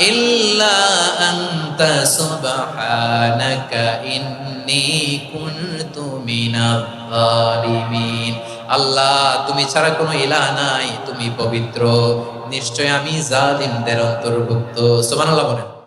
ইল্লা আনতা সুবহানাকা ইন্নী কুনতু মিনাজ জালিমিন আল্লাহ, তুমি ছাড়া কোনো ইলাহ নাই, তুমি পবিত্র। নিশ্চয় আমি জালিমদের অন্তর্ভুক্ত। সুবহানাল্লাহ বলেন।